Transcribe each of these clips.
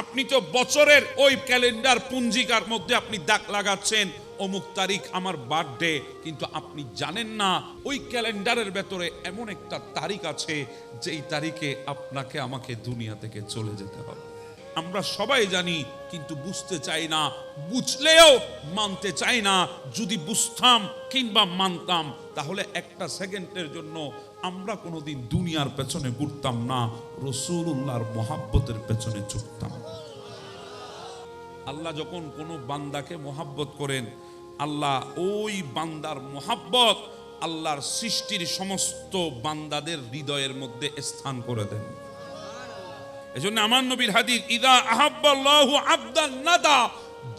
আপনি তো বছরের ওই ক্যালেন্ডার পুঞ্জিকার মধ্যে আপনি দাগ লাগাচ্ছেন, অমুক তারিখ আমার বার্থডে কিন্তু আপনি জানেন না, ওই ক্যালেন্ডারের ভেতরে এমন একটা তারিখ আছে, যেই তারিখে আপনাকে আমাকে দুনিয়া থেকে চলে যেতে হবে। আমরা সবাই জানি, কিন্তু বুঝতে চাই না, বুঝলেও মানতে চাই না। যদি বুঝতাম কিংবা মানতাম, তাহলে একটা সেকেন্ডের জন্য আমরা কোনোদিন দুনিয়ার পেছনে ঘুরতাম না রসুল্লাহর মহাব্বতের পেছনে ছুটতাম। আল্লাহ যখন কোনো বান্দাকে মোহাব্বত করেন, আল্লাহ ওই বান্দার মোহাব্বত আল্লাহর সৃষ্টির সমস্ত বান্দাদের হৃদয়ের মধ্যে স্থান করে দেন। এজন্য আমার নবীর হাদিস, ইদা আহাব্বাল্লাহু আবদান নাদা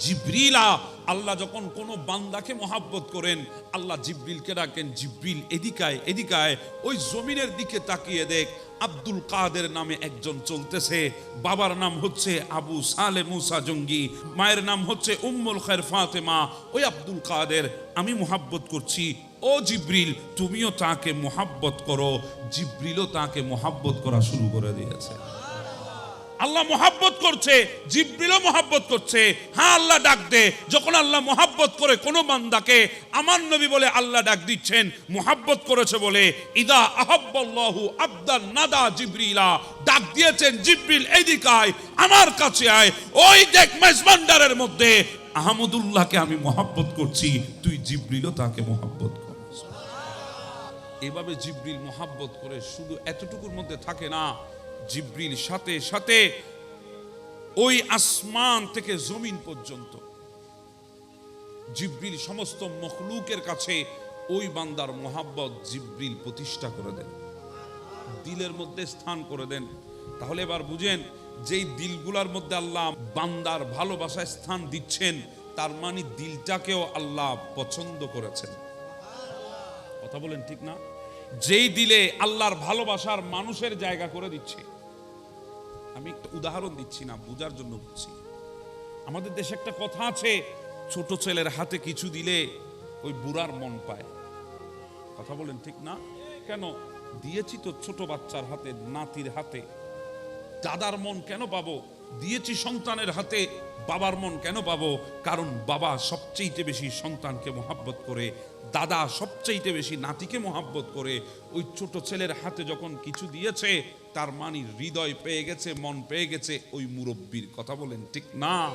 জিবরিলা, আল্লাহ যখন কোনো বান্দাকে মোহাব্বত করেন, আল্লাহ জিব্রিলকে ডাকেন, জিব্রিল এদিকায় এদিকায়, ওই জমিনের দিকে তাকিয়ে দেখ, আব্দুল কাদের নামে একজন চলতেছে, বাবার নাম হচ্ছে আবু সালে মুসা জঙ্গি, মায়ের নাম হচ্ছে উম্মুল খায়ের ফাতেমা, ওই আব্দুল কাদের, আমি মোহাব্বত করছি, ও জিব্রিল, তুমিও তাকে মোহাব্বত করো জিব্রিলও তাকে মোহাব্বত করা শুরু করে দিয়েছে। আল্লাহ মোহাব্বত করছে, জিব্রিলও মোহাব্বত করছে। হ্যাঁ আল্লাহ ডাক দে। যখন আল্লাহ মোহাব্বত করে কোনো বান্দাকে, আমার নবী বলে আল্লাহ ডাক দিচ্ছেন, মোহাব্বত করেছে বলে, ইদা আহাব্বাল্লাহু আব্দান নাদা জিব্রিলা। ডাক দিয়েছেন, জিব্রিল এদিকায় আমার কাছে আয়। ওই দেখ মেজবান্ডারের মধ্যে আহমদুল্লাহকে আমি মোহাব্বত করছি, তুই জিব্রিলও তাকে মোহাব্বত কর। এভাবে জিব্রিল মোহাব্বত করে শুধু এতটুকুর মধ্যে থাকে না জিব্রিল, সাথে সাথে ওই আসমান থেকে জমিন পর্যন্ত। জিব্রিল সমস্ত মখলুকের কাছে ওই বান্দার মোহাব্বত জিব্রিল প্রতিষ্ঠা করে দেন। দিলের মধ্যে স্থান করে দেন। তাহলে এবার বুঝেন, যেই দিলগুলার মধ্যে আল্লাহ বান্দার ভালোবাসায় স্থান দিচ্ছেন, তার মানে দিলটাকেও আল্লাহ পছন্দ করেছেন। কথা বলেন ঠিক না? যেই দিলে আল্লাহর ভালোবাসার মানুষের জায়গা করে দিচ্ছে। আমি একটা উদাহরণ দিচ্ছি না, বোঝার জন্য বলছি। আমাদের দেশে একটা কথা আছে, ছোট ছেলের হাতে কিছু দিলে ওই বুড়ার মন পায়। কথা বলেন ঠিক না? কেন? দিয়েছি তো ছোট বাচ্চার হাতে, নাতির হাতে। দাদার মন কেন পাবো? দিয়েছি সন্তানের হাতে, বাবার মন কেন পাবো? কারণ বাবা সবচেয়ে বেশি সন্তানকে মোহাব্বত করে, দাদা সবচেয়ে বেশি নাতিকে মোহাব্বত করে। ওই ছোট ছেলের হাতে যখন কিছু দিয়েছে, তার মানি হৃদয় পেয়ে গেছে, মন পেয়ে গেছে। ওই মুরব্বীর কথা বলেন, ঠিক না?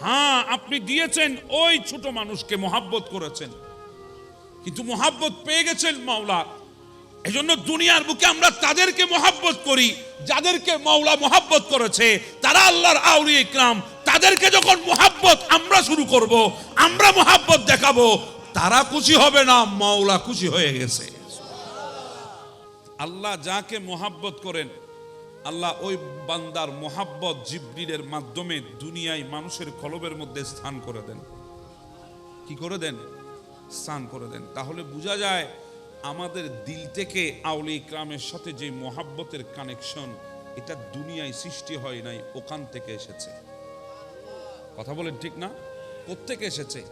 হ্যাঁ আপনি দিয়েছেন, ওই ছোট মানুষকে মোহাব্বত করেছেন। কিন্তু মোহাব্বত পেয়ে গেছেন মাওলা এজন্য দুনিয়ার বুকে আমরা তাদেরকে মোহাব্বত করি, যাদেরকে মাওলা মোহাব্বত করেছে, তারা আল্লাহর আউলি ইকরাম, তাদেরকে যখন মোহাব্বত আমরা শুরু করব, আমরা মোহাব্বত দেখাবো, তারা খুশি হবে না, মাওলা খুশি হয়ে গেছে। আল্লাহ যাকে মোহাব্বত করেন, আল্লাহ ওই বান্দার মোহাব্বত জিব্রিলের মাধ্যমে দুনিয়ায় মানুষের কলবের মধ্যে স্থান করে দেন। কি করে দেন? স্থান করে দেন। তাহলে বোঝা যায় আমাদের দিল থেকে আউলি ইকরামের সাথে যে মহাব্বতের কানেকশন এটা দুনিয়ায় সৃষ্টি হয় নাই, ওখান থেকে এসেছে। কথা বলেন ঠিক না? প্রত্যেকে এসেছে?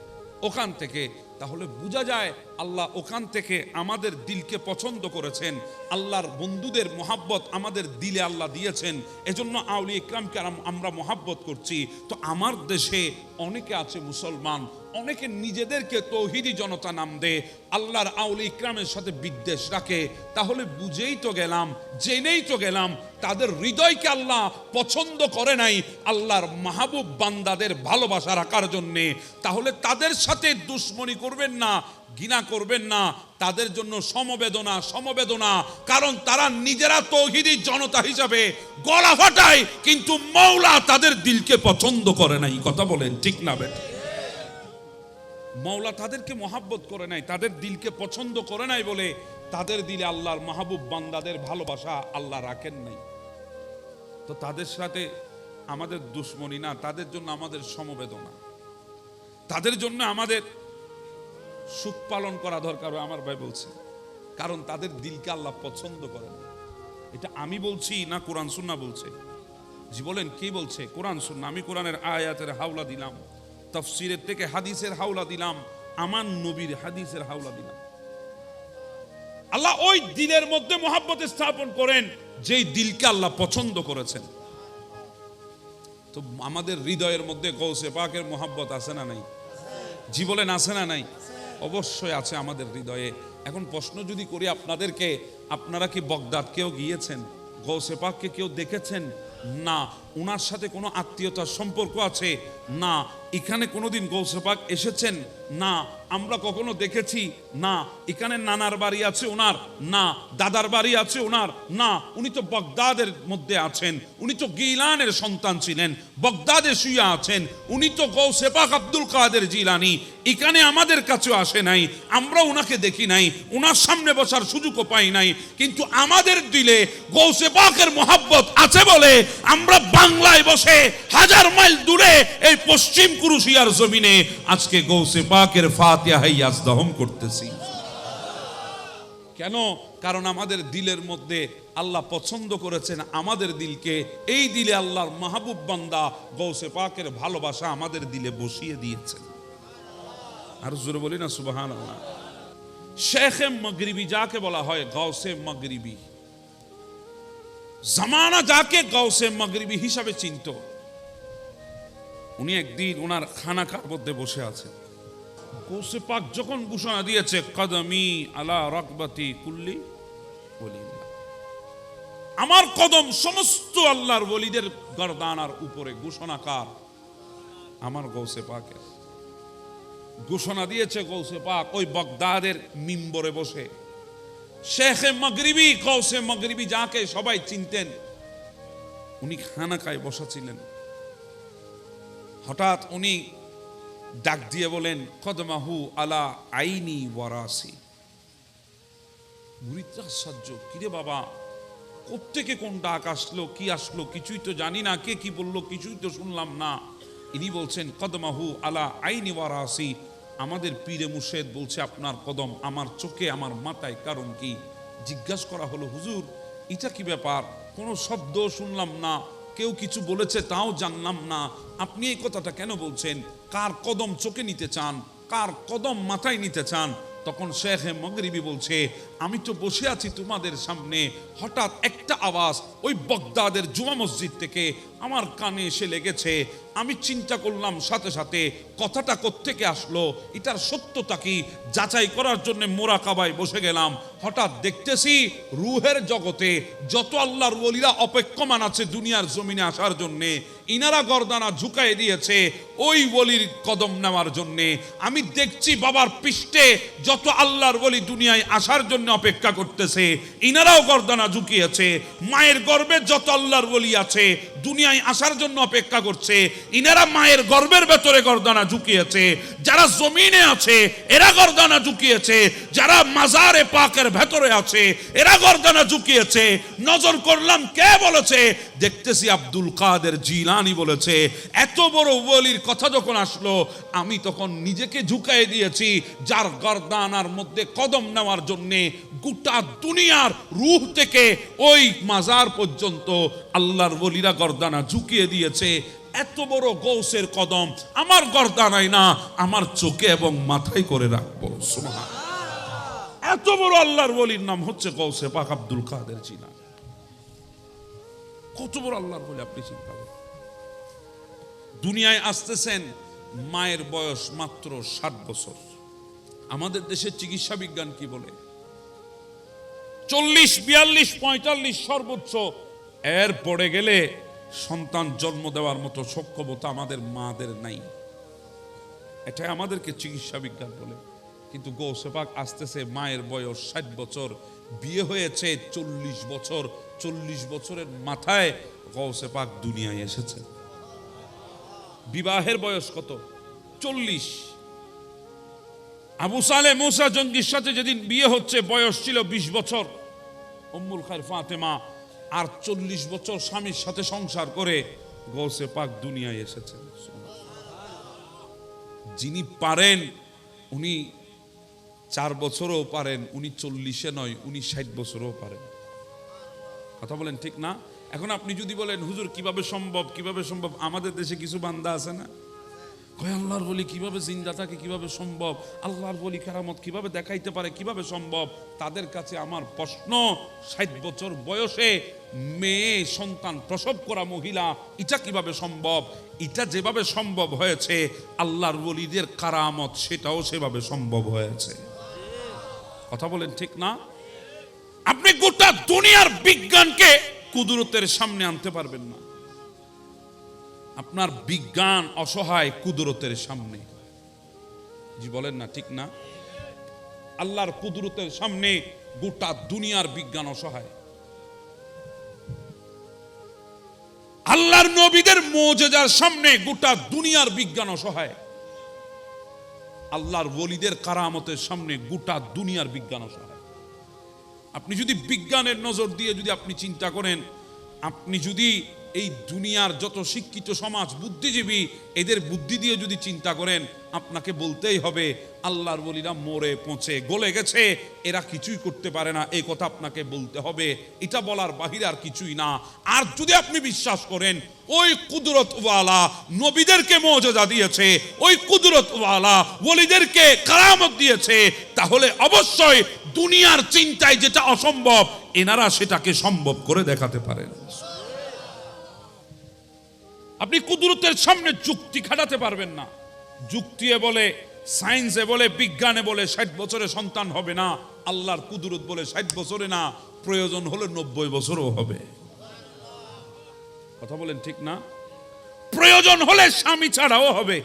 ওখান থেকে। তাহলে বোঝা যায় আল্লাহ ওখান থেকে আমাদের দিলকে পছন্দ করেছেন। আল্লাহর বন্ধুদের মোহাব্বত আমাদের দিলে আল্লাহ দিয়েছেন। এজন্য আউলি ইকরামকে আম- আমরা মোহাব্বত করছি। তো আমার দেশে অনেকে আছে মুসলমান, অনেকে নিজেদেরকে তৌহিদি জনতা নাম দে আল্লাহর আউলি ইকরামের সাথে বিদ্বেষ রাখে। তাহলে বুঝেই তো গেলাম, জেনেই তো গেলাম, তাদের হৃদয়কে আল্লাহ পছন্দ করে নাই। আল্লাহর মাহবুব বান্দাদের ভালোবাসা রাখার জন্যে। তাহলে তাদের সাথে দুশ্মনী করবেন না। ঘৃণা করবেন না, তাদের জন্য সমবেদনা সমবেদনা। কারণ তারা নিজেরা তৌহিদি জনতা হিসাবে গলা ফাটায়, কিন্তু মৌলা তাদের দিলকে পছন্দ করে নাই কথা বলেন, ঠিক না বেটা? মৌলা তাদেরকে মহাব্বত করে নাই, তাদের দিলকে পছন্দ করে নাই বলে তাদের দিলে আল্লাহর মাহবুব বান্দাদের ভালোবাসা আল্লাহ রাখেন নাই। তো তাদের সাথে আমাদের দুশ্মনী না, তাদের জন্য আমাদের সমবেদনা। তাদের জন্য আমাদের সুখ পালন করা দরকার আমার ভাই বলছে। কারণ তাদের দিলকে আল্লাহ পছন্দ করেন এটা আমি বলছি না কোরআন সুন্না বলছে। জি বলেন, কি বলছে? কোরআন সুন্না। আমি কোরআনের আয়াতের হাওলা দিলাম, তফসিরের থেকে হাদিসের হাওলা দিলাম, আমার নবীর হাদিসের হাওলা দিলাম। আল্লাহ ওই দিলের মধ্যে মোহাব্বত স্থাপন করেন, যেই দিলকে আল্লাহ পছন্দ করেছেন। তো আমাদের হৃদয়ের মধ্যে গৌসে পাকের মোহাব্বত আছে না নাই? জীবনে আছে না নাই? অবশ্যই আছে আমাদের হৃদয়ে। এখন প্রশ্ন যদি করি আপনাদেরকে, আপনারা কি বগদাদ কেউ গিয়েছেন? গৌসেপাককে কেউ দেখেছেন? না। ওনার সাথে কোনো আত্মীয়তার সম্পর্ক আছে? না। এখানে কোনোদিন গৌসে পাক এসেছেন? না, আমরা কখনো দেখেছি। না, এখানে নানার বাড়ি আছে ওনার। না, দাদার বাড়ি আছে ওনার। না, উনি তো বগদাদের মধ্যে আছেন। উনি তো গিলানের সন্তান ছিলেন। বগদাদে শুয়ে আছেন। উনি তো গৌসে পাক আব্দুল কাদের জিলানি। এখানে আমাদের কাছেও আসে নাই। আমরা ওনাকে দেখি নাই। ওনার সামনে বসার সুযোগও পাই নাই। কিন্তু আমাদের দিলে গৌসে পাকের মোহাব্বত আছে বলে আমরা বাংলায় বসে হাজার মাইল দূরে এই পশ্চিম কুরুশিয়ার জমিনে আজকে গৌসে পাকের ফাতিহা ইয়াজ দহম করতেছি। কেন? কারণ আমাদের দিলের মধ্যে আল্লাহ পছন্দ করেছেন আমাদের দিলকে। এই দিলে আল্লাহর মাহবুব বান্দা গৌসে পাকের ভালোবাসা আমাদের দিলে বসিয়ে দিয়েছেন। আর জোরে বলি না সুবাহান আল্লাহ শেখে মগরিবি যাকে বলা হয় গৌসে মগরিবি। জামানা যাকে গৌসে মগরিবি হিসাবে চিনত। উনি একদিন ওনার খানাকার মধ্যে বসে আছেন। গৌসে পাক যখন ঘোষণা দিয়েছে, কদমি আলা রকবাতি কুল্লি বলিল্লাহ আমার কদম সমস্ত আল্লাহর বলিদের গরদানার উপরে ঘোষণাকার। আমার গৌসে পাকের ঘোষণা দিয়েছে গৌসে পাক, ওই বগদাদের মিম্বরে বসে। শেখে মগরিবি, গৌসে মগরিবি যাকে সবাই চিনতেন, উনি খানাকায় বসা ছিলেন। হঠাৎ উনি ডাক দিয়ে বলেন, কদমাহু আলা আইনি ওয়ারাসি। মুরিদরা কিরে বাবা, কোত্থেকে কোন ডাক আসলো, কি আসলো, কিছুই তো জানি না, কে কি বলল, কিছুই তো শুনলাম না। ইনি বলছেন, কদমাহু আলা আইনি ওয়ারাসি, আমাদের পীরে মুর্শেদ বলছে আপনার কদম আমার চোখে, আমার মাথায়, কারণ কি? জিজ্ঞাসা করা হলো, হুজুর, এটা কি ব্যাপার? কোনো শব্দ শুনলাম না। কেউ কিছু বলেছে, তাও জানলাম না। আপনি এই কথাটা কেন বলছেন? কার কদম চোখে নিতে চান? কার কদম মাথায় নিতে চান? তখন শেখ মগরিবি বলছে আমি তো বসে আছি তোমাদের সামনে। হঠাৎ একটা আওয়াজ ওই বগদাদের জুমা মসজিদ থেকে আমার কানে এসে লেগেছে। আমি চিন্তা করলাম, সাথে সাথে কথাটা কোত্থেকে আসলো? এটার সত্যতা কি? যাচাই করার জন্য মোরা কাবায় বসে গেলাম। হঠাৎ দেখতেছি রুহের জগতে যত আল্লাহর ওলিরা অপেক্ষমান আছে দুনিয়ার জমিনে আসার জন্যে, ইনারা গর্দানা ঝুঁকাই দিয়েছে ওই বলির কদম নেওয়ার জন্যে। আমি দেখছি বাবার পৃষ্ঠে যত আল্লাহর বলি দুনিয়ায় আসার জন্য অপেক্ষা করতেছে। ইনারাও গর্দানা ঝুঁকিয়েছে। মায়ের গর্বে যত আল্লাহর বলি আছে, দুনিয়ায় আসার জন্য অপেক্ষা করছে। ইনারা মায়ের গর্বের ভেতরে গর্দানা ঝুঁকিয়েছে। যারা জমিনে আছে, এরা গর্দানা ঝুঁকিয়েছে। যারা মাজারে পাকের ভেতরে আছে, এরা গর্দানা ঝুঁকিয়েছে। নজর করলাম কে বলেছে? দেখতেছি আব্দুল কাদের জিলানি বলেছে। এত বড় বলির কথা যখন আসলো, আমি তখন নিজেকে ঝুঁকাই দিয়েছি, যার গর্দানার মধ্যে কদম নেওয়ার জন্যে গোটা দুনিয়ার রূহ থেকে ওই মাজার পর্যন্ত আল্লাহর বলিরা গর্দানা ঝুঁকিয়ে দিয়েছে। এত বড় গৌসের কদম আমার গর্দানায় না, আমার চোখে এবং মাথায় করে রাখব। এত বড় আল্লাহর বলির নাম হচ্ছে গৌসে পাক আব্দুল কাদের জিনা। কত বড় আল্লাহর বলি আপনি চিন্তা করেন। দুনিয়ায় আসতেছেন মায়ের বয়স মাত্র ষাট বছর। আমাদের দেশের চিকিৎসা বিজ্ঞান কি বলে? চল্লিশ, বিয়াল্লিশ, পঁয়তাল্লিশ সর্বোচ্চ। এর পড়ে গেলে সন্তান জন্ম দেওয়ার মতো সক্ষমতা আমাদের মাদের নাই। এটাই আমাদেরকে চিকিৎসা বিজ্ঞান বলে। কিন্তু গৌসেপাক আসতেছে মায়ের বয়স ষাট বছর, বিয়ে হয়েছে চল্লিশ বছর, চল্লিশ বছরের মাথায় গৌসেপাক দুনিয়ায় এসেছে। বিবাহের বয়স কত? চল্লিশ। আবু সালে মুসা জঙ্গির সাথে যেদিন বিয়ে হচ্ছে, বয়স ছিল বিশ বছর। উম্মুল খায়ের ফাতেমা আর চল্লিশ বছর স্বামীর সাথে সংসার করে গৌসে পাক দুনিয়ায় এসেছেন। যিনি পারেন, উনি চার বছরও পারেন, উনি চল্লিশে নয়, উনি ষাট বছরও পারেন। কথা বলেন ঠিক না? এখন আপনি যদি বলেন, হুজুর, কীভাবে সম্ভব? কীভাবে সম্ভব? আমাদের দেশে কিছু বান্দা আছে না? কয়, আল্লাহর বলি কীভাবে জিন্দা থাকে কীভাবে সম্ভব? আল্লাহর বলি কেরামত কীভাবে দেখাইতে পারে, কীভাবে সম্ভব? তাদের কাছে আমার প্রশ্ন, ষাট বছর বয়সে মেয়ে সন্তান প্রসব করা মহিলা, এটা কীভাবে সম্ভব? এটা যেভাবে সম্ভব হয়েছে, আল্লাহর বলিদের কারামত সেটাও সেভাবে সম্ভব হয়েছে। কথা বলেন ঠিক না? আপনি গোটা দুনিয়ার বিজ্ঞানকে কুদরতের সামনে আনতে পারবেন না। আপনার বিজ্ঞান অসহায় কুদরতের সামনে। জি, বলেন না, ঠিক না? আল্লাহর কুদরতের সামনে গোটা দুনিয়ার বিজ্ঞান অসহায়। আল্লাহর নবীদের মোজেজার সামনে গোটা দুনিয়ার বিজ্ঞান অসহায়। আল্লাহর বলিদের কারামতের সামনে গোটা দুনিয়ার বিজ্ঞান অসহায়। আপনি যদি বিজ্ঞানের নজর দিয়ে যদি আপনি চিন্তা করেন, আপনি যদি এই দুনিয়ার যত শিক্ষিত সমাজ, বুদ্ধিজীবী, এদের বুদ্ধি দিয়ে যদি চিন্তা করেন, আপনাকে বলতেই হবে, আল্লাহর বলিরা মরে পৌঁছে গলে গেছে, এরা কিছুই করতে পারে না, এই কথা আপনাকে বলতে হবে। এটা বলার বাহিরে আর কিছুই না। আর যদি আপনি বিশ্বাস করেন, ওই কুদরতওয়ালা নবীদেরকে মর্যাদা দিয়েছে, ওই কুদরতওয়ালা ওলিদেরকে কারামত দিয়েছে, তাহলে অবশ্যই দুনিয়ার চিন্তায় যেটা অসম্ভব, এনারা সেটাকে সম্ভব করে দেখাতে পারেন। আপনি কুদরতের সামনে যুক্তি খাটাতে পারবেন না। যুক্তি বলে, সায়েন্সে বলে, বিজ্ঞানে বলে, ষাট বছরে সন্তান হবে না। আল্লাহর কুদরত বলে, ষাট বছরে না, প্রয়োজন হলে নব্বই বছরও হবে। কথা বলেন ঠিক না? প্রয়োজন হলে স্বামী ছাড়াও হবে।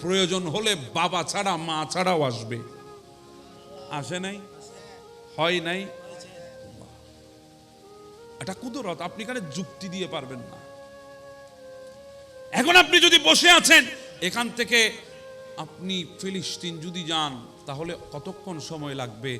প্রয়োজন হলে বাবা ছাড়া, মা ছাড়াও আসবে। আসে নাই? হয় নাই? এটা কুদরত, আপনি এখানে যুক্তি দিয়ে পারবেন না। এখন আপনি যদি বসে আছেন, এখান থেকে আপনি ফিলিস্তিন যদি যান, তাহলে কতক্ষণ সময় লাগবে?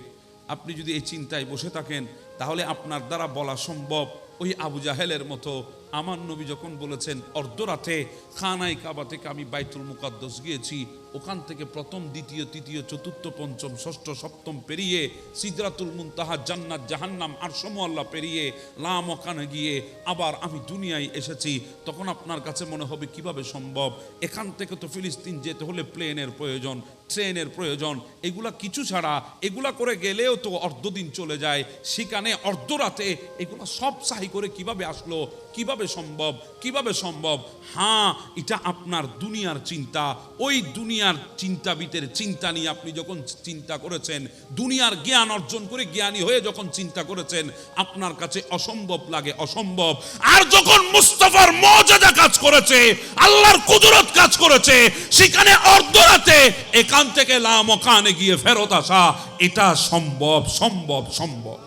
আপনি যদি এই চিন্তায় বসে থাকেন, তাহলে আপনার দ্বারা বলা সম্ভব ওই আবু জাহেলের মতো। আমার নবী যখন বলেছেন, অর্ধরাতে খানাই কাবা থেকে আমি বাইতুল মুকাদ্দস গিয়েছি ওখান থেকে প্রথম, দ্বিতীয়, তৃতীয়, চতুর্থ, পঞ্চম, ষষ্ঠ, সপ্তম পেরিয়ে সিদরাতুল মুনতাহা, জান্নাত, জাহান্নাম, আর আল্লাহ পেরিয়ে লাম ওখানে গিয়ে আবার আমি দুনিয়ায় এসেছি। তখন আপনার কাছে মনে হবে, কীভাবে সম্ভব? এখান থেকে তো ফিলিস্তিন যেতে হলে প্লেনের প্রয়োজন, ট্রেনের প্রয়োজন। এগুলা কিছু ছাড়া, এগুলা করে গেলেও তো অর্ধদিন চলে যায়। সেখানে অর্ধরাতে এগুলা সব সাহি করে কীভাবে আসলো, কীভাবে সম্ভব কীভাবে সম্ভব? হ্যাঁ এটা আপনার দুনিয়ার চিন্তা। ওই দুনিয়ার চিন্তাবিতের চিন্তা নিয়ে আপনি যখন চিন্তা করেছেন, দুনিয়ার জ্ঞান অর্জন করে জ্ঞানী হয়ে যখন চিন্তা করেছেন, আপনার কাছে অসম্ভব লাগে, অসম্ভব। আর যখন মুস্তফার মর্যাদা কাজ করেছে, আল্লাহর কুদরত কাজ করেছে, সেখানে অর্ধরাতে এখান থেকে লামকানে গিয়ে ফেরত আসা, এটা সম্ভব সম্ভব সম্ভব।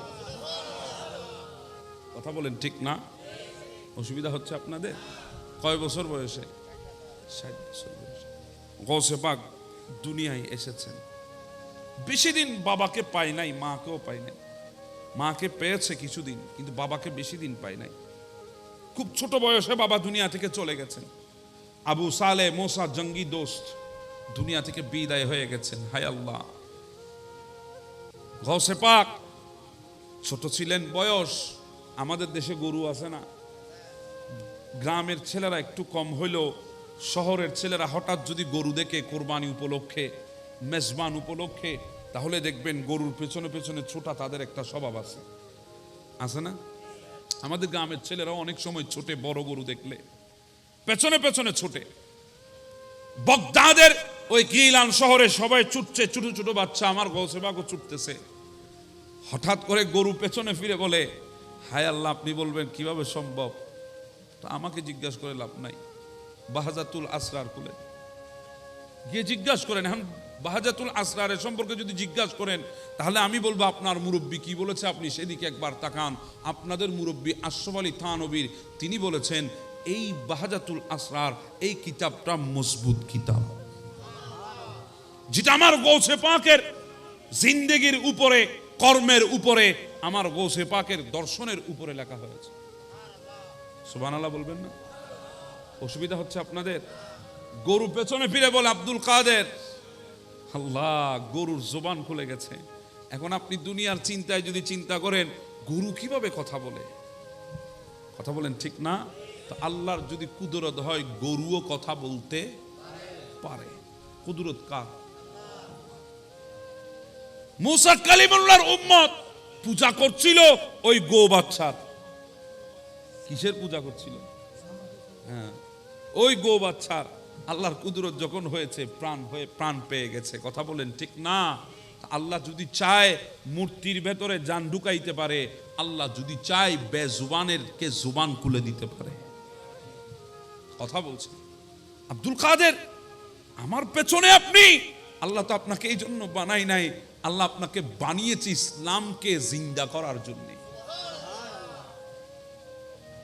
কথা বলেন ঠিক না? অসুবিধা হচ্ছে আপনাদের? কয় বছর বয়সে? ষাট বছর বয়সে। পাক দুনিয়ায় এসেছেন। বেশি দিন বাবাকে পায় নাই, মাকেও পায় নাই। মাকে পেয়েছে কিছুদিন, কিন্তু বাবাকে বেশি দিন পায় নাই। খুব ছোট বয়সে বাবা দুনিয়া থেকে চলে গেছেন। আবু সালে, মোসা, জঙ্গি দোস্ত দুনিয়া থেকে বিদায় হয়ে গেছেন। হায় আল্লাহ। গৌসে পাক ছোট ছিলেন, বয়স আমাদের দেশে গরু আছে না। গ্রামের ছেলেরা একটু কম হইলেও শহরের ছেলেরা হঠাৎ যদি গরু দেখে, কোরবানি উপলক্ষে, মেজবান উপলক্ষে, তাহলে দেখবেন গরুর পেছনে পেছনে ছোটা তাদের একটা স্বভাব আছে। আছে না? আমাদের গ্রামের ছেলেরা অনেক সময় ছোটে, বড় গরু দেখলে। পেছনে পেছনে ছোটে। বগদাদের ওই গিলান শহরে সবাই ছুটছে, ছোট ছোট বাচ্চা আমার গৌসেবাগও ছুটতেছে। হঠাৎ করে গরু পেছনে ফিরে বলে, হায় আল্লাহ, আপনি বলবেন, কীভাবে সম্ভব? তো আমাকে জিজ্ঞাসা করে লাভ নাই। বাহাজাতুল আসরার খুলে গিয়ে জিজ্ঞাসা করেন, এখন বাহাজাতুল আসরারের সম্পর্কে যদি জিজ্ঞাসা করেন, তাহলে আমি বলব আপনার মুরব্বী কি বলেছে? আপনি সেদিকে একবার তাকান। আপনাদের মুরব্বী আশরফ আলী থানবীর, তিনি বলেছেন, এই বাহাজাতুল আসরার, এই কিতাবটা মজবুত কিতাব। যেটা আমার গৌসে পাকের জিন্দেগির উপরে, কর্মের উপরে, আমার গৌসে পাকের দর্শনের উপরে লেখা হয়েছে। সুবান আল্লাহ বলবেন না? অসুবিধা হচ্ছে আপনাদের? গরু পেছনে ফিরে বলে, আব্দুল কাদের। আল্লাহ, গরুর জোবান খুলে গেছে। এখন আপনি দুনিয়ার চিন্তায় যদি চিন্তা করেন, গরু কীভাবে কথা বলে? কথা বলেন ঠিক না? তো আল্লাহর যদি কুদরত হয়, গরুও কথা বলতে পারে। কুদরত কার? মুসা কালিমুল্লাহর উম্মত পূজা করছিল ওই গো বাচ্চার। কিসের পূজা করছিল? হ্যাঁ। ওই গো বাচ্চার আল্লাহর কুদরত যখন হয়েছে, প্রাণ হয়ে, প্রাণ পেয়ে গেছে। কথা বলেন ঠিক না? আল্লাহ যদি চায় মূর্তির ভেতরে যান ঢুকাইতে পারে, আল্লাহ যদি চায় বেজুবানের কে জুবান খুলে দিতে পারে। কথা বলছে আব্দুল কাদের, আমার পেছনে আপনি। আল্লাহ তো আপনাকে এই জন্য বানাই নাই। আল্লাহ আপনাকে বানিয়েছে ইসলামকে জিন্দা করার জন্য।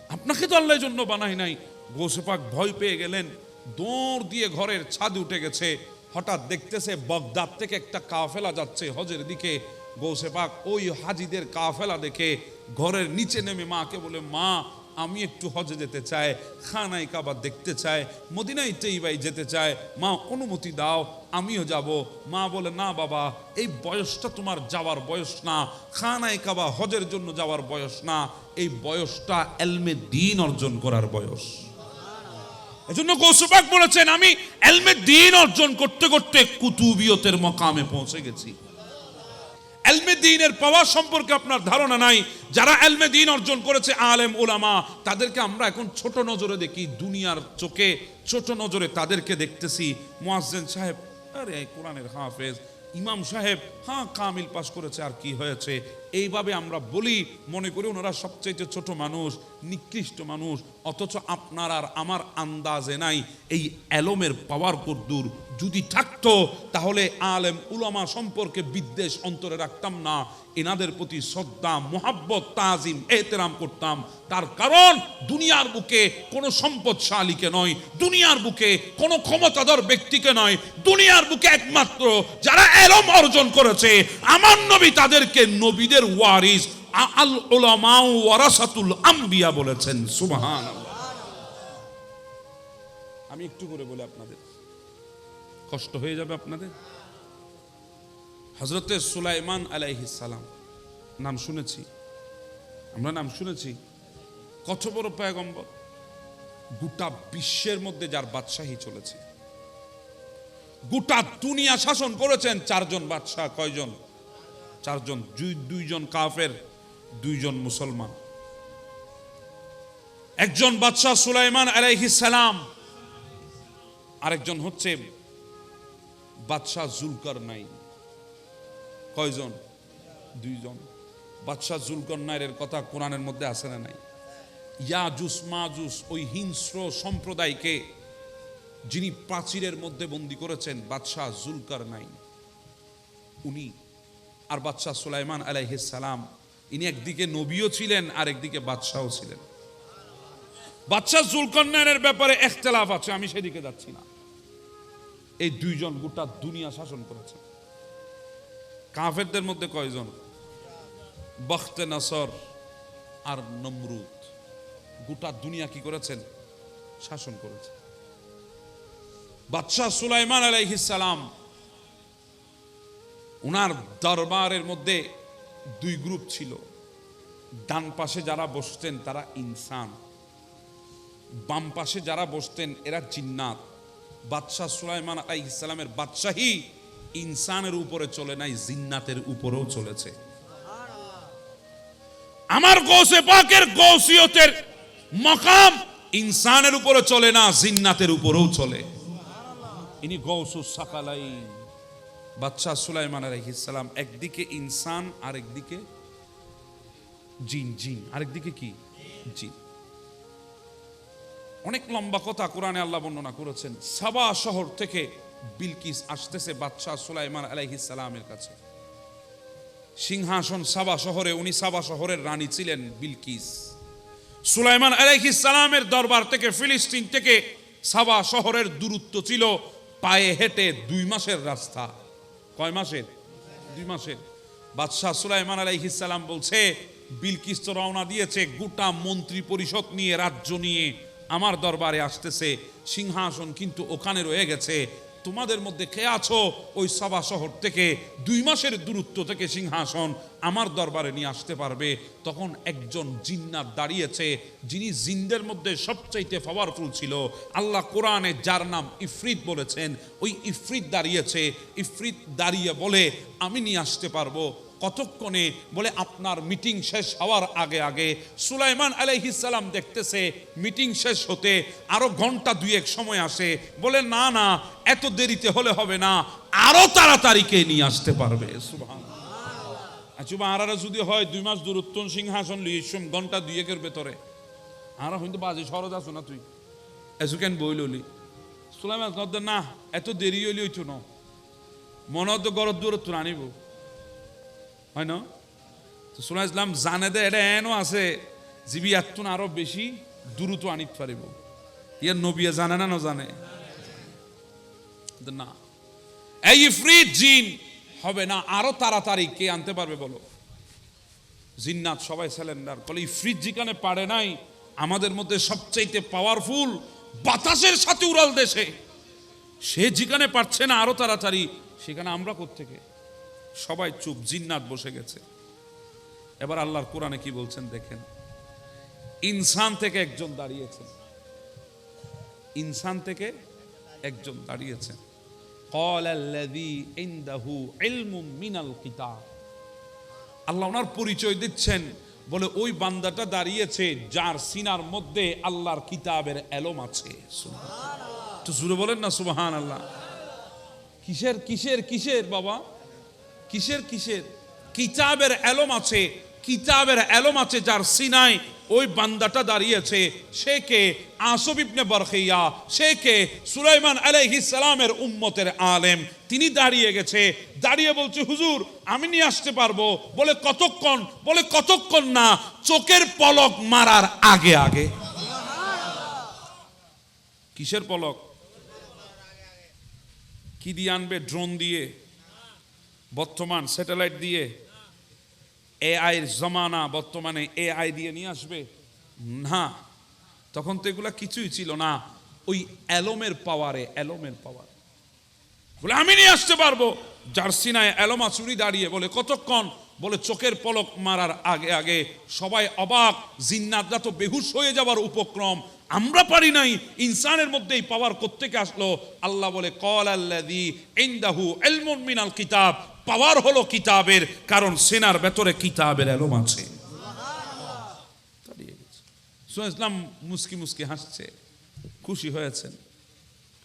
আপনাকে তো আল্লাহ জন্য বানাই নাই। গোসেপাক ভয় পেয়ে গেলেন। দৌড় দিয়ে ঘরের ছাদ উঠে গেছে। হঠাৎ দেখতেছে বগদাদ থেকে একটা কাফেলা যাচ্ছে হজের দিকে। গৌসেপাক ওই হাজিদের কাফেলা দেখে ঘরের নিচে নেমে মাকে বলে, মা, আমি একটু হজে যেতে চাই খানাই কাবা দেখতে চাই মদিনাই তেইবাই যেতে চাই। মা, অনুমতি দাও, আমিও যাব। মা বলে, না বাবা, এই বয়সটা তোমার যাওয়ার বয়স না। খানাই কাবা হজের জন্য যাওয়ার বয়স না। এই বয়সটা এলমে দিন অর্জন করার বয়স। এজন্য কৌশবাক বলেছেন, আমি এলমে দিন অর্জন করতে করতে কুতুবিয়তের মকামে পৌঁছে গেছি। এলমে দিনের পাওয়া সম্পর্কে আপনার ধারণা নাই। যারা এলমে দিন অর্জন করেছে, আলেম ওলামা তাদেরকে আমরা এখন ছোট নজরে দেখি, দুনিয়ার চোখে ছোট নজরে তাদেরকে দেখতেছি। মুয়াজ্জেন সাহেব, আরে কোরআনের হাফেজ। ইমাম সাহেব হ্যাঁ কামিল পাশ করেছে, আর কি হয়েছে? এইভাবে আমরা বলি, মনে করি ওনারা সবচেয়ে ছোট মানুষ। নিকৃষ্ট মানুষ, অথচ আপনার আর আমার আন্দাজে নাই। এই অ্যালমের পাওয়ার কদ্দুর যদি থাকতো, তাহলে আলেম উলামা সম্পর্কে বিদ্বেষ অন্তরে রাখতাম না। এনাদের প্রতি শ্রদ্ধা, মোহাব্বত, তাজিম, এহতেরাম করতাম। তার কারণ, দুনিয়ার বুকে কোনো সম্পদশালীকে নয়, দুনিয়ার বুকে কোনো ক্ষমতাধর ব্যক্তিকে নয়। দুনিয়ার বুকে একমাত্র যারা এলম অর্জন করেছে, আমার নবী তাদেরকে নবীদের ওয়ারিস আল ওলামা ওয়ারাসাতুল আম্বিয়া বলেছেন সুবহান আমি একটু করে বলি আপনাদের। কষ্ট হয়ে যাবে আপনাদের? হজরতে সুলাইমান সালাম, নাম শুনেছি। আমরা নাম শুনেছি কত বড় পয়গম্বর, গোটা বিশ্বের মধ্যে যার বাদশাহী চলেছে। গোটা দুনিয়া শাসন করেছেন চারজন বাদশাহ, কয়জন? চারজন, দুই- দুইজন কাফের। দুইজন মুসলমান। একজন বাদশাহ সুলাইমান আলাইহিস সালাম, আরেকজন হচ্ছে বাদশাহ জুলকার নাই কয়জন? দুইজন। বাদশাহ জুলকার নাইরের কথা কোরআনের মধ্যে আছে না নাই? ইয়াজুস মাজুস ওই হিংস্র সম্প্রদায়কে যিনি প্রাচীরের মধ্যে বন্দি করেছেন, বাদশাহ জুলকার নাই উনি আর বাদশাহ সুলাইমান আলাইহিস সালাম ইনি একদিকে নবীও ছিলেন আর একদিকে বাদশাহও ছিলেন। বাদশাহ জুলকর্নায়নের ব্যাপারে এখতেলাফ আছে, আমি সেদিকে যাচ্ছি না। এই দুইজন গোটা দুনিয়া শাসন করেছে। কাফেরদের মধ্যে কয়জন? বখতে নাসর আর নমরুদ। গোটা দুনিয়া কি করেছেন? শাসন করেছে। বাদশাহ সুলাইমান আলাইহিস সালাম ওনার দরবারের মধ্যে দুই গ্রুপ ছিল। ডান পাশে যারা বসতেন তারা ইনসান। বাম পাশে যারা বসতেন এরা জিন্নাত। বাদশাহ সুলাইমান আলাইহিস সালামের বাদশাহী ইনসানের উপরে চলে নাই, জিন্নাতের উপরেও চলেছে। আমার গৌসে পাকের গৌসিয়তের মকাম ইনসানের উপরে চলে না, জিন্নাতের উপরেও চলে। ইনি গৌসু সাকালাই বাদশাহ সুলাইমান আলাইহিস সালাম একদিকে ইনসান, আরেকদিকে জিন। জিন, আরেকদিকে কি? জিন। অনেক লম্বা কথা কোরআনে আল্লাহ বর্ণনা করেছেন। সাবা শহর থেকে বিলকিস আসতেছে বাদশাহ সুলাইমান আলাইহিস সালামের কাছে। সিংহাসন সাবা শহরে, উনি সাবা শহরের রানী ছিলেন বিলকিস। সুলাইমান আলাইহিস সালামের দরবার থেকে, ফিলিস্তিন থেকে সাবা শহরের দূরত্ব ছিল পায়ে হেঁটে দুই মাসের রাস্তা। কয় দুই মাসের। বাদশাহ সুলাইমান আলাইহিস সালাম বলছে, বিলকিস তো রওনা দিয়েছে, গোটা মন্ত্রী পরিষদ নিয়ে, রাজ্য নিয়ে। আমার দরবারে আসতেছে, সিংহাসন কিন্তু ওখানে রয়ে গেছে। তোমাদের মধ্যে কে আছো? ওই সাবা শহর থেকে দুই মাসের দূরত্ব থেকে সিংহাসন আমার দরবারে নিয়ে আসতে পারবে। তখন একজন জিন্নার দাঁড়িয়েছে, যিনি জিন্দের মধ্যে সবচাইতে পাওয়ারফুল ছিল। আল্লাহ কোরআনে যার নাম ইফরিত বলেছেন, ওই ইফরিত দাঁড়িয়েছে। ইফরিত দাঁড়িয়ে বলে, আমি নিয়ে আসতে পারব। কতক্ষণে বলে, আপনার মিটিং শেষ হওয়ার আগে আগে সুলাইমান আলাইহিসাল্লাম দেখতেছে মিটিং শেষ হতে আরও ঘণ্টা দুয়েক সময় আসে। বলে, না না, এত দেরিতে হলে হবে না, আরও তাড়াতাড়ি কে নিয়ে আসতে পারবে? সুবহান আচ্ছা আরারা যদি হয়, দুই মাস দূরত্ব সিংহাসন লিয়েছম ঘণ্টা দুয়েকের ভেতরে। আর হইতে বাজে, সরজ আছো না তুই? এসু কেন বই ললি সুলাইমান না, এত দেরি হইলি হইতো না। মনে তো গরত দূরত্ব আনিব হয় না? তো সুলাইম ইসলাম জানে দে এটা এনও আছে। জিবি এতন আরও বেশি দ্রুত আনিত পারিব। ইয়ার নবিয়া জানে না না জানে না। এই ইফরিত জিন হবে না, আরও তাড়াতাড়ি কে আনতে পারবে বলো? জিন্নাত সবাই সিলিন্ডার। বলে ইফরিত যেখানে পারে নাই, আমাদের মধ্যে সবচাইতে পাওয়ারফুল বাতাসের সাথে উড়াল দেশে। সে যেখানে পারছে না, আরও তাড়াতাড়ি, সেখানে আমরা থেকে সবাই চুপ, জিন্নাত বসে গেছে। এবার আল্লাহর কোরআনে কি বলছেন দেখেন। ইনসান থেকে একজন দাঁড়িয়েছেন। ইনসান থেকে একজন দাঁড়িয়েছেন। আল্লাহ ওনার পরিচয় দিচ্ছেন। বলে ওই বান্দাটা দাঁড়িয়েছে যার সিনার মধ্যে আল্লাহর কিতাবের এলম আছে। জুড়ে বলেন না সুবাহান আল্লাহ কিসের কিসের কিসের বাবা? কিসের কিসের? কিতাবের এলম আছে, কিতাবের এলম আছে যার সিনায় ওই বান্দাটা দাঁড়িয়েছে। সে কে? আসব ইবনে সে কে? সুলাইমান আলাইহিস সালামের উম্মতের আলেম। তিনি দাঁড়িয়ে গেছে, দাঁড়িয়ে বলছে, হুজুর, আমি নিয়ে আসতে পারব। বলে, কতক্ষণ? বলে, কতক্ষণ না, চোখের পলক মারার আগে আগে। কিসের পলক? কি দিয়ে আনবে? ড্রোন দিয়ে? বর্তমান স্যাটেলাইট দিয়ে এআই এর জমানা বর্তমানে এআই দিয়ে নিয়ে আসবে? না। তখন তো এগুলা কিছুই ছিল না। ওই অ্যালোমের পাওয়ারে, অ্যালোমের পাওয়ার। বলে, আমি নিয়ে আসতে পারব। যার সিনায় অ্যালোমা চুরি দাঁড়িয়ে বলে, কতক্ষণ? বলে, চোখের পলক মারার আগে আগে সবাই অবাক। জিন্নাতরা তো বেহুশ হয়ে যাওয়ার উপক্রম। আমরা পারি নাই। ইনসানের মধ্যে এই পাওয়ার কোত্থেকে আসলো? আল্লাহ বলে কল আল্লাদি ইনদাহু ইলমুন মিনাল কিতাব। পাওয়ার হলো কিতাবের, কারণ সেনার ভেতরে কিতাবের এলম আছে। ইসলাম মুস্কি মুস্কি হাসছে। খুশি হয়েছেন।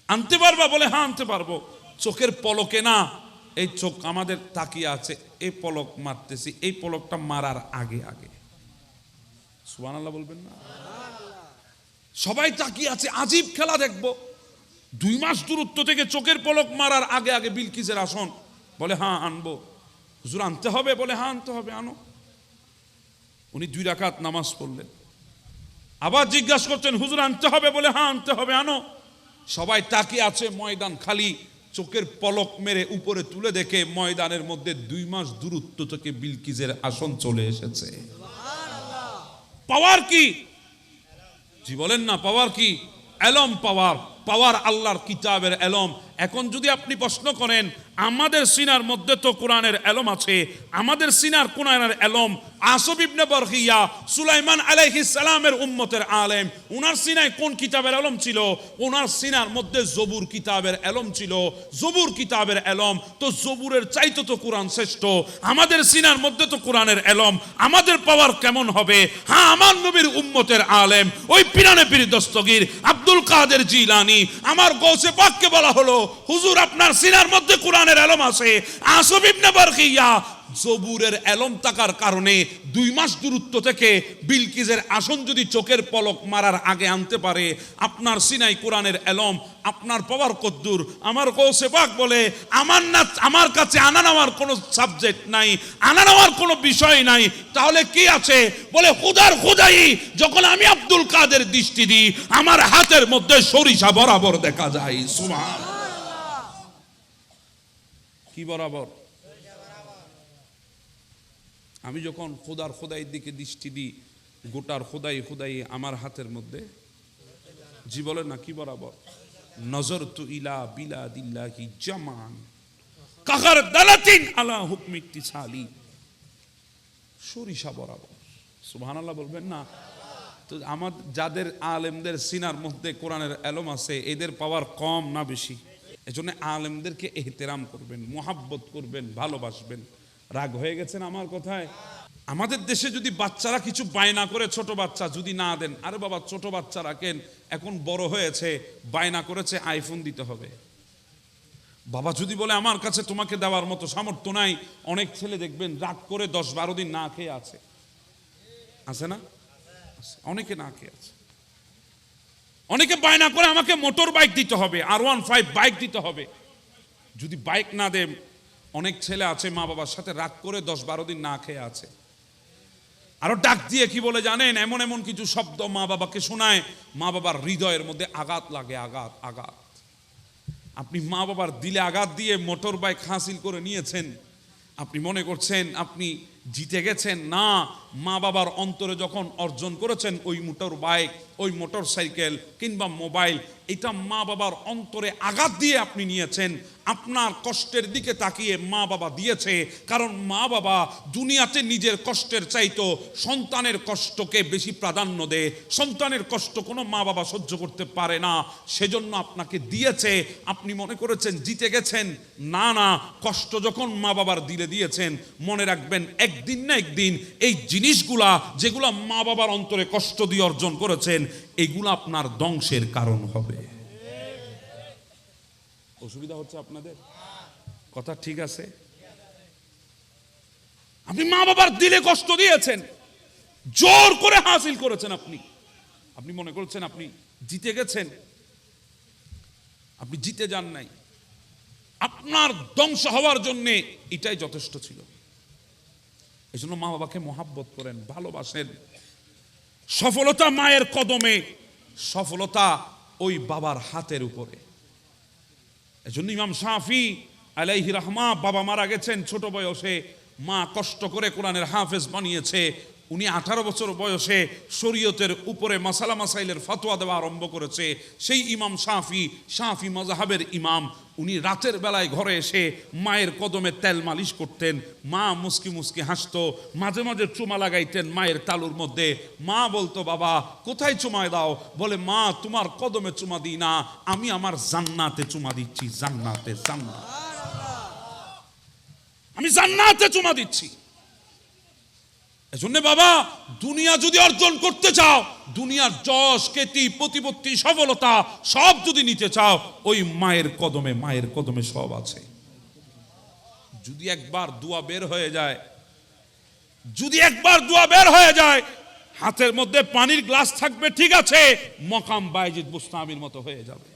আনতে পারবা বলে হ্যাঁ আনতে পারব। চোখের পলকে না, এই চোখ আমাদের তাকিয়ে আছে এই পলক মারতেছি, এই পলকটা মারার আগে আগে। সুবান আল্লাহ বলবেন না? সবাই তাকিয়ে আছে, আজীব খেলা দেখব। দুই মাস দূরত্ব থেকে চোখের পলক মারার আগে আগে বিলকিসের আসন। বলে হ্যাঁ আনব। হুজুর, আনতে হবে? বলে হ্যাঁ আনতে হবে, আনো। উনি দুই রাকাত নামাজ পড়লেন। আবার জিজ্ঞাসা করছেন, হুজুর, আনতে হবে? বলে হ্যাঁ আনতে হবে, আনো। সবাই তাকে আছে ময়দান খালি, চোখের পলক মেরে উপরে তুলে দেখে ময়দানের মধ্যে দুই মাস দূরত্ব থেকে বিলকিজের আসন চলে এসেছে। পাওয়ার কি? জি, বলেন না, পাওয়ার কি? এলম পাওয়ার পাওয়ার আল্লাহর কিতাবের এলম এখন যদি আপনি প্রশ্ন করেন, আমাদের সিনার মধ্যে তো কোরআনের এলম আছে, আমাদের সিনার কোরআনের এলম আসব ইবনে বরখিয়া সুলাইমান আলাইহিস সালামের উম্মতের আলেম, উনার সিনায় কোন কিতাবের এলম ছিল? ওনার সিনার মধ্যে জবুর কিতাবের এলম ছিল, জবুর কিতাবের এলম, তো জবুরের চাইতো তো কোরআন শ্রেষ্ঠ, আমাদের সিনার মধ্যে তো কোরআনের এলম, আমাদের পাওয়ার কেমন হবে? হ্যাঁ আমার নবীর উম্মতের আলেম, ওই পিরানে পীর দস্তগীর আব্দুল কাদের জিলানি, আমার গৌসে পাককে বলা হলো হুজুর, আপনার সিনার মধ্যে কোরআনের এলম আছে। আসব ইবনে বরখিয়া জবুরের এলম থাকার কারণে দুই মাস দূরত্ব থেকে বিলকিজের আসন যদি চোখের পলক মারার আগে আনতে পারে, আপনার সিনাই কোরআনের এলম, আপনার পাওয়ার কদ্দুর। আমার কৌসে পাক বলে, আমার না, আমার কাছে আনা নেওয়ার কোনো সাবজেক্ট নাই, আনা নেওয়ার কোনো বিষয় নাই, তাহলে কি আছে? বলে হুদার হুদাই যখন আমি আব্দুল কাদের দৃষ্টি দিই, আমার হাতের মধ্যে সরিষা বরাবর দেখা যায়। সুমান কি বরাবর? আমি যখন খোদার খোদাইয়ের দিকে দৃষ্টি দিই, গোটার খোদাই খোদাই আমার হাতের মধ্যে, জি বলেন না, কি বরাবর? নজর তু ইলা বিলা দিল্লাহি জামান। কাকার দালাতিন আলা হুকমিকটি ছালি সরিষা বরাবর। সুবহানাল্লাহ বলবেন না? তো আমার যাদের আলেমদের সিনার মধ্যে কোরআনের এলম আছে, এদের পাওয়ার কম না বেশি? এজন্য আলেমদেরকে এহতেরাম করবেন, মোহাব্বত করবেন, ভালোবাসবেন। রাগ হয়ে গেছেন আমার কথায়? আমাদের দেশে যদি বাচ্চারা কিছু বায়না করে, ছোট বাচ্চা যদি না দেন, আরে বাবা, ছোট বাচ্চা রাখেন, এখন বড় হয়েছে, বায়না করেছে আইফোন দিতে হবে। বাবা যদি বলে, আমার কাছে তোমাকে দেওয়ার মতো সামর্থ্য নাই, অনেক ছেলে দেখবেন রাগ করে দশ বারো দিন না খেয়ে আছে। আছে না? অনেকে না খেয়ে আছে। অনেকে বায়না করে আমাকে মোটর বাইক দিতে হবে আর ওয়ান ফাইভ বাইক দিতে হবে। যদি বাইক না দেন অনেক ছেলে আছে মা বাবার সাথে রাগ করে দশ বারো দিন না খেয়ে আছে। আরও ডাক দিয়ে কি বলে জানেন? এমন এমন কিছু শব্দ মা বাবাকে শোনায় মা বাবার হৃদয়ের মধ্যে আঘাত লাগে, আঘাত আঘাত। আপনি মা বাবার দিলে আঘাত দিয়ে মোটর বাইক হাসিল করে নিয়েছেন। আপনি মনে করছেন আপনি জিতে গেছেন? না মা বাবার অন্তরে যখন অর্জন করেছেন ওই মোটর বাইক, ওই মোটর সাইকেল কিংবা মোবাইল, এটা মা বাবার অন্তরে আঘাত দিয়ে আপনি নিয়েছেন। আপনার কষ্টের দিকে তাকিয়ে মা বাবা দিয়েছে, কারণ মা বাবা দুনিয়াতে নিজের কষ্টের চাইতো, সন্তানের কষ্টকে বেশি প্রাধান্য দেয়। সন্তানের কষ্ট কোনো মা বাবা সহ্য করতে পারে না, সেজন্য আপনাকে দিয়েছে। আপনি মনে করেছেন জিতে গেছেন। না না, কষ্ট যখন মা বাবার দিলে দিয়েছেন, মনে রাখবেন একদিন না একদিন এই জিনিসগুলা যেগুলা মা বাবার অন্তরে কষ্ট দিয়ে অর্জন করেছেন, এগুলো আপনার ধ্বংসের কারণ হবে। অসুবিধা হচ্ছে আপনাদের? কথা ঠিক আছে? আপনি মা বাবার দিলে কষ্ট দিয়েছেন, জোর করে হাসিল করেছেন আপনি। আপনি মনে করছেন আপনি জিতে গেছেন? আপনি জিতে যান নাই। আপনার ধ্বংস হওয়ার জন্য এটাই যথেষ্ট ছিল। এই জন্য মা বাবাকে মহাব্বত করেন, ভালোবাসেন। সফলতা মায়ের কদমে, সফলতা ওই বাবার হাতের উপরে। এজন্য ইমাম শাফি আলাইহি রহমা বাবা মারা গেছেন ছোট বয়সে। মা কষ্ট করে কোরআনের হাফেজ বানিয়েছে উনি আঠারো বছর বয়সে শরীয়তের উপরে মাসালা মাসাইলের ফতোয়া দেওয়া আরম্ভ করেছে। সেই ইমাম শাফি শাফি মজাহাবের ইমাম, উনি রাতের বেলায় ঘরে এসে মায়ের কদমে তেল মালিশ করতেন। মা মুসকি মুসকি হাসতো, মাঝে মাঝে চুমা লাগাইতেন মায়ের তালুর মধ্যে। মা বলতো, বাবা, কোথায় চুমায় দাও? বলে, মা, তোমার কদমে চুমা দিই না, আমি আমার জান্নাতে চুমা দিচ্ছি, জান্নাতে, জান্নাত। আমি জান্নাতে চুমা দিচ্ছি। এজন্য বাবা, দুনিয়া যদি অর্জন করতে চাও, দুনিয়ার যশ কেতি প্রতিপত্তি, সফলতা সব যদি নিতে চাও, ওই মায়ের কদমে মায়ের কদমে সব আছে। যদি একবার দোয়া বের হয়ে যায়, যদি একবার দোয়া বের হয়ে যায়, হাতের মধ্যে পানির গ্লাস থাকবে, ঠিক আছে, মকাম বাইজিদ বুস্তামির মতো হয়ে যাবে।